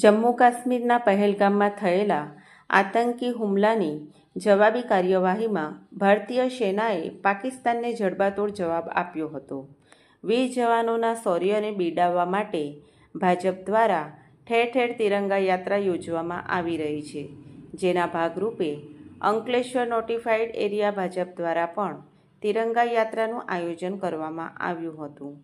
જમ્મુ કાશ્મીરના પહેલગામમાં થયેલા આતંકી હુમલાની જવાબી કાર્યવાહીમાં ભારતીય સેનાએ પાકિસ્તાનને જડબાતોડ જવાબ આપ્યો હતો. વીર જવાનોના શૌર્યને બિડાવવા માટે ભાજપ દ્વારા ઠેર ઠેર તિરંગા યાત્રા યોજવામાં આવી રહી છે, જેના ભાગરૂપે અંકલેશ્વર નોટિફાઈડ એરિયા ભાજપ દ્વારા પણ તિરંગા યાત્રાનું આયોજન કરવામાં આવ્યું હતું.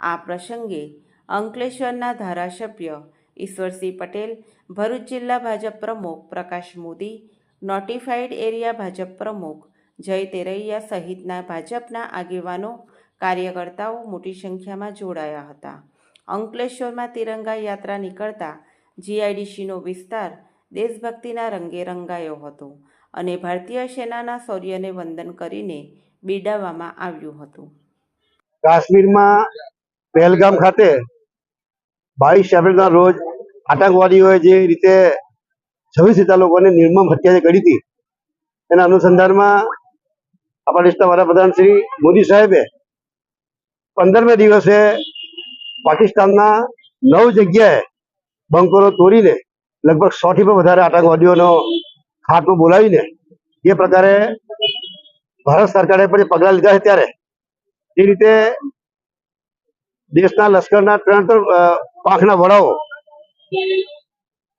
આ પ્રસંગે અંકલેશ્વરના ધારાસભ્ય ઈશ્વરસિંહ પટેલ, ભરૂચ જિલ્લા ભાજપ પ્રમુખ પ્રકાશ મોદી નોટિફાઈડ એરિયા ભાજપ પ્રમુખ જય તેરૈયા સહિતના ભાજપના આગેવાનો, કાર્યકર્તાઓ મોટી સંખ્યામાં જોડાયા હતા. અંકલેશ્વરમાં તિરંગા યાત્રા નીકળતા જીઆઈડીસીનો વિસ્તાર દેશભક્તિના રંગે રંગાયો હતો અને ભારતીય સેનાના શૌર્યને વંદન કરીને બિડાવવામાં આવ્યું હતું. કાશ્મીરમાં પહેલગામ ખાતે બાવીસ એપ્રિલના રોજ આતંકવાદીઓએ જે રીતે છવ્વીસ જેટલા લોકોને નિર્મમ હત્યા કરી હતી, એના અનુસંધાનમાં આપણા દેશના વડાપ્રધાન શ્રી મોદી સાહેબે પંદરમે દિવસે પાકિસ્તાનના નવ જગ્યાએ બંકરો તોડીને લગભગ સો થી પણ વધારે આતંકવાદીઓનો ખાતું બોલાવીને જે પ્રકારે ભારત સરકારે પણ પગલાં લીધા છે ત્યારે જે રીતે દેશના લશ્કરના ત્રણ ત્રણ પાંખના વડાઓ. જે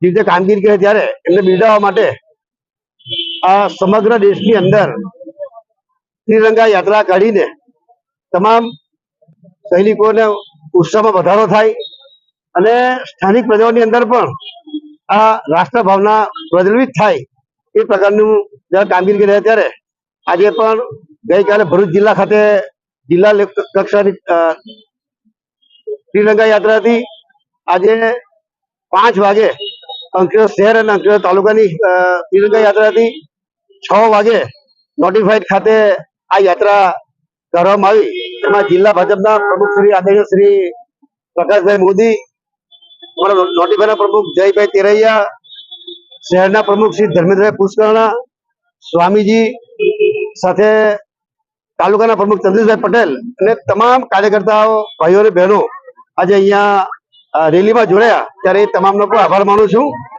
રીતે કામગીરી કરે ત્યારે એમને બિરદાવવા માટે આ સમગ્ર દેશની અંદર ત્રિરંગા યાત્રા કાઢીને તમામ સૈનિકોને ઉત્સાહમાં વધારો થાય અને સ્થાનિક પ્રજાઓની અંદર પણ આ રાષ્ટ્ર ભાવના થાય એ પ્રકારનું જ્યારે કામગીરી કરી રહ્યા ત્યારે આજે પણ ગઈકાલે ભરૂચ જિલ્લા ખાતે જિલ્લા કક્ષાની ત્રિરંગા યાત્રા હતી આજે પાંચ વાગે અંકલેશ્વર શહેર અને અંકલેશ્વર તાલુકાની તિરંગા યાત્રાથી છ વાગે નોટિફાઈડ ખાતે આ યાત્રા કરવામાં આવી. એમાં જિલ્લા ભાજપના પ્રમુખ શ્રી આદરણીય શ્રી પ્રકાશભાઈ મોદી, અમારા નોટિફાઈડના પ્રમુખ જયભાઈ તેરૈયા, શહેરના પ્રમુખ શ્રી ધર્મેન્દ્રભાઈ પુષ્કરણા, સ્વામીજી સાથે તાલુકાના પ્રમુખ ચંદ્રભાઈ પટેલ અને તમામ કાર્યકર્તાઓ, ભાઈઓ અને બહેનો આજે અહીંયા રેલીમાં જોડાયા. ત્યારે તમામ લોકો આભાર માનું છું.